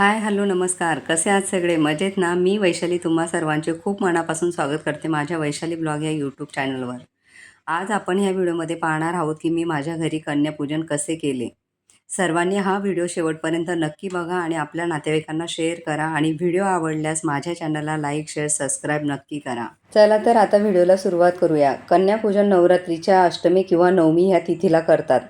Hi hello नमस्कार. कसे आहात सगळे? मजेत ना? मी वैशाली तुम्हा सर्वांचे खूप मनापासून स्वागत करते माझ्या वैशाली ब्लॉग या यूट्यूब चॅनलवर. आज आपण ह्या व्हिडिओमध्ये पाहणार आहोत की मी माझ्या घरी कन्यापूजन कसे केले. सर्वांनी हा व्हिडिओ शेवटपर्यंत नक्की बघा आणि आपल्या नातेवाईकांना शेअर करा आणि व्हिडिओ आवडल्यास माझ्या चॅनलला लाईक शेअर सबस्क्राईब नक्की करा. चला तर आता व्हिडिओला सुरुवात करूया. कन्यापूजन नवरात्रीच्या अष्टमी किंवा नवमी ह्या तिथीला करतात.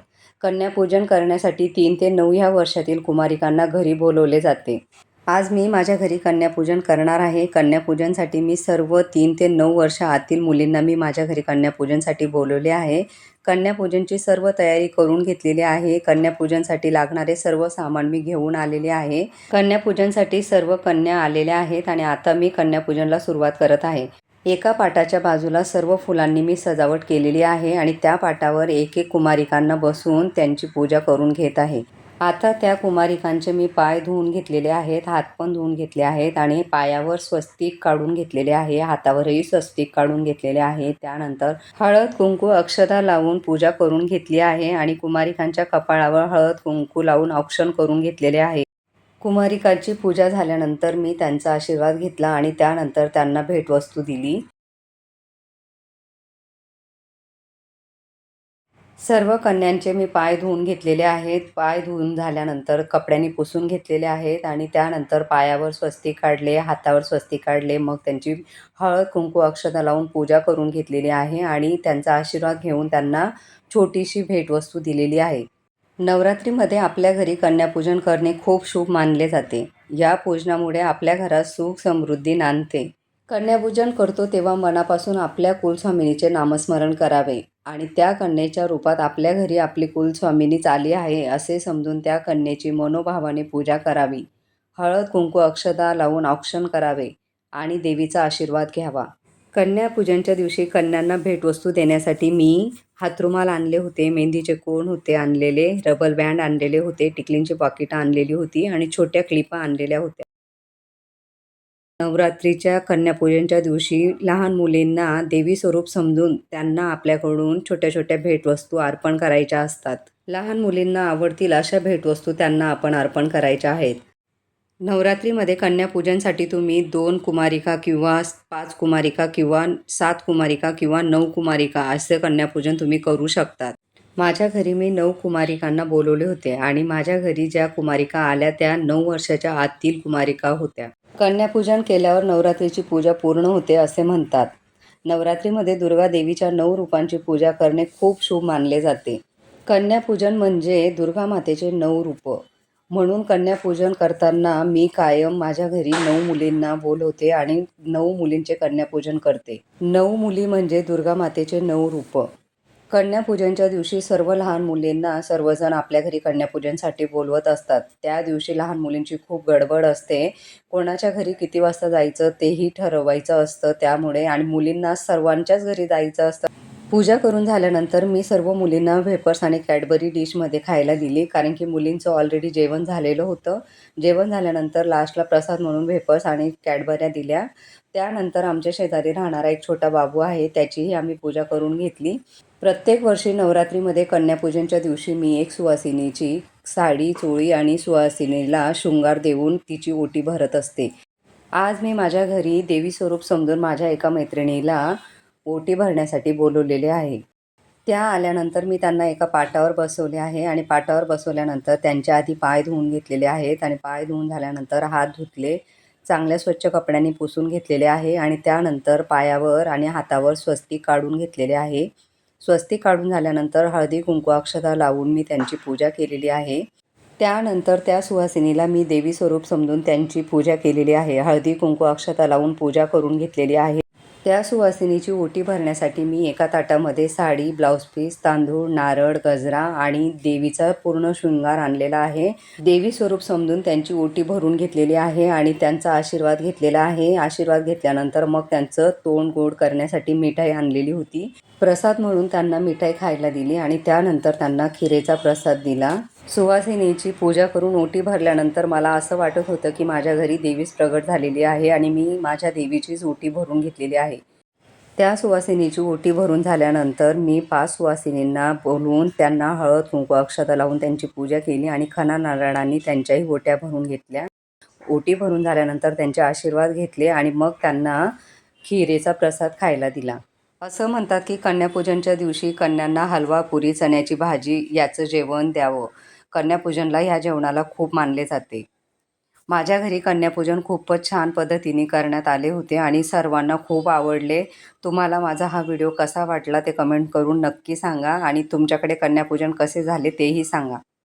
कन्यापूजन करण्यासाठी तीन ते नऊ ह्या वर्षातील कुमारिकांना घरी बोलवले जाते. आज मी माझ्या घरी कन्यापूजन करणार आहे. कन्यापूजनसाठी मी सर्व तीन ते नऊ वर्ष आतील मुलींना मी माझ्या घरी कन्यापूजनसाठी बोलवले आहे. कन्यापूजनची सर्व तयारी करून घेतलेली आहे. कन्यापूजनसाठी लागणारे सर्व सामान मी घेऊन आलेले आहे. कन्यापूजनसाठी सर्व कन्या आलेल्या आहेत आणि आता मी कन्यापूजनला सुरुवात करत आहे. एका पाटाच्या बाजूला सर्व फुलांनी मी सजावट केलेली आहे आणि त्या पाटावर एक एक कुमारिकांना बसून त्यांची पूजा करून घेत आहे. आता त्या कुमारिकांचे मी पाय धुवून घेतलेले आहेत हात पण धुवून घेतले आहेत आणि पायावर स्वस्तिक काढून घेतलेले आहे हातावरही स्वस्तिक काढून घेतलेले आहे. त्यानंतर हळद कुंकू अक्षता लावून पूजा करून घेतली आहे आणि कुमारिकांच्या कपाळावर हळद कुंकू लावून औक्षण करून घेतलेले आहे. कुमारिकांची पूजा झाल्यानंतर मी त्यांचा आशीर्वाद घेतला आणि त्यानंतर त्यांना भेटवस्तू दिली. सर्व कन्यांचे मी पाय धुवून घेतलेले आहेत. पाय धुवून झाल्यानंतर कपड्यांनी पुसून घेतलेले आहेत आणि त्यानंतर पायावर स्वस्तिक काढले हातावर स्वस्तिक काढले. मग त्यांची हळद कुंकू अक्षता लावून पूजा करून घेतलेली आहे आणि त्यांचा आशीर्वाद घेऊन त्यांना छोटीशी भेटवस्तू दिलेली आहे. नवरात्रीमध्ये आपल्या घरी कन्यापूजन करणे खूप शुभ मानले जाते. या पूजनामुळे आपल्या घरात सुख समृद्धी नांदते. कन्यापूजन करतो तेव्हा मनापासून आपल्या कुलस्वामिनीचे नामस्मरण करावे आणि त्या कन्येच्या रूपात आपल्या घरी आपली कुलस्वामिनीच आली आहे असे समजून त्या कन्येची मनोभावाने पूजा करावी. हळद कुंकू अक्षदा लावून औक्षण करावे आणि देवीचा आशीर्वाद घ्यावा. कन्यापूजनच्या दिवशी कन्यांना भेटवस्तू देण्यासाठी मी हातरुमाल आणले होते मेहंदीचे कोण होते आणलेले रबर बँड आणलेले होते टिकलींची पाकिटं आणलेली होती आणि छोट्या क्लिपा आणलेल्या होत्या. नवरात्रीच्या कन्यापूजनच्या दिवशी लहान मुलींना देवी स्वरूप समजून त्यांना आपल्याकडून छोट्या छोट्या भेटवस्तू अर्पण करायच्या असतात. लहान मुलींना आवडतील अशा भेटवस्तू त्यांना आपण अर्पण करायच्या आहेत. नवरात्रीमध्ये कन्यापूजनसाठी तुम्ही दोन कुमारिका किंवा पाच कुमारिका किंवा सात कुमारिका किंवा नऊ कुमारिका असे कन्यापूजन तुम्ही करू शकतात. माझ्या घरी मी नऊ कुमारिकांना बोलवले होते आणि माझ्या घरी ज्या कुमारिका आल्या त्या नऊ वर्षाच्या आतील कुमारिका होत्या. कन्यापूजन केल्यावर नवरात्रीची पूजा पूर्ण होते असे म्हणतात. नवरात्रीमध्ये दुर्गा देवीच्या नऊ रूपांची पूजा करणे खूप शुभ मानले जाते. कन्यापूजन म्हणजे दुर्गा मातेचे नऊ रूप. म्हणून कन्यापूजन करताना मी कायम माझ्या घरी नऊ मुलींना बोलवते आणि नऊ मुलींचे कन्यापूजन करते. नऊ मुली म्हणजे दुर्गा मातेचे नऊ रूप. कन्यापूजनच्या दिवशी सर्व लहान मुलींना सर्वजण आपल्या घरी कन्यापूजनसाठी बोलवत असतात. त्या दिवशी लहान मुलींची खूप गडबड असते. कोणाच्या घरी किती वाजता जायचं तेही ठरवायचं असतं त्यामुळे आणि मुलींना सर्वांच्याच घरी जायचं असतं. पूजा करून झाल्यानंतर मी सर्व मुलींना वेपर्स आणि कॅडबरी डिशमध्ये खायला दिली कारण की मुलींचं ऑलरेडी जेवण झालेलं होतं. जेवण झाल्यानंतर लास्टला प्रसाद म्हणून वेपर्स आणि कॅडबऱ्या दिल्या. त्यानंतर आमच्या शेजारी राहणारा एक छोटा बाबू आहे त्याचीही आम्ही पूजा करून घेतली. प्रत्येक वर्षी नवरात्रीमध्ये कन्यापूजनच्या दिवशी मी एक सुवासिनीची साडी चोळी आणि सुवासिनीला शृंगार देऊन तिची ओटी भरत असते. आज मी माझ्या घरी देवी स्वरूप समजून माझ्या एका मैत्रिणीला ओटी भरण्यासाठी बोलवलेले आहे. त्या आल्यानंतर मी त्यांना एका पाटावर बसवले आहे आणि पाटावर बसवल्यानंतर त्यांच्या आधी पाय धुवून घेतलेले आहेत आणि पाय धुवून झाल्यानंतर हात धुतले चांगल्या स्वच्छ कपड्यांनी पुसून घेतलेले आहे आणि त्यानंतर पायावर आणि हातावर स्वस्तिक काढून घेतलेले आहे. स्वस्तिक काढून झाल्यानंतर हळदी कुंकू अक्षता लावून मी त्यांची पूजा केलेली आहे. त्यानंतर त्या सुहासिनीला मी देवी स्वरूप समजून त्यांची पूजा केलेली आहे. हळदी कुंकू अक्षता लावून पूजा करून घेतलेली आहे. त्या सुवासिनीची ओटी भरण्यासाठी मी एका ताटामध्ये साडी ब्लाऊज पीस तांदूळ नारळ गजरा आणि देवीचा पूर्ण शृंगार आणलेला आहे. देवी स्वरूप समजून त्यांची ओटी भरून घेतलेली आहे आणि त्यांचा आशीर्वाद घेतलेला आहे. आशीर्वाद घेतल्यानंतर मग त्यांचं तोंड गोड करण्यासाठी मिठाई आणलेली होती. प्रसाद म्हणून त्यांना मिठाई खायला दिली आणि त्यानंतर त्यांना खिरेचा प्रसाद दिला. सुवासिनीची पूजा करून ओटी भरल्यानंतर मला असं वाटत होतं की माझ्या घरी देवीच प्रगट झालेली आहे आणि मी माझ्या देवीचीच ओटी भरून घेतलेली आहे. त्या सुवासिनीची ओटी भरून झाल्यानंतर मी पाच सुवासिनींना बोलवून त्यांना हळद कुंकू अक्षता लावून त्यांची पूजा केली आणि खना नारायणांनी त्यांच्याही ओट्या भरून घेतल्या. ओटी भरून झाल्यानंतर त्यांचे आशीर्वाद घेतले आणि मग त्यांना खिरेचा प्रसाद खायला दिला. असं म्हणतात की कन्यापूजनच्या दिवशी कन्यांना हलवा पुरी चण्याची भाजी याचं जेवण द्यावं. कन्यापूजनला ह्या जेवणाला खूप मानले जाते. माझ्या घरी कन्यापूजन खूपच छान पद्धतीने करण्यात आले होते आणि सर्वांना खूप आवडले. तुम्हाला माझा हा व्हिडिओ कसा वाटला ते कमेंट करून नक्की सांगा आणि तुमच्याकडे कन्यापूजन कसे झाले तेही सांगा.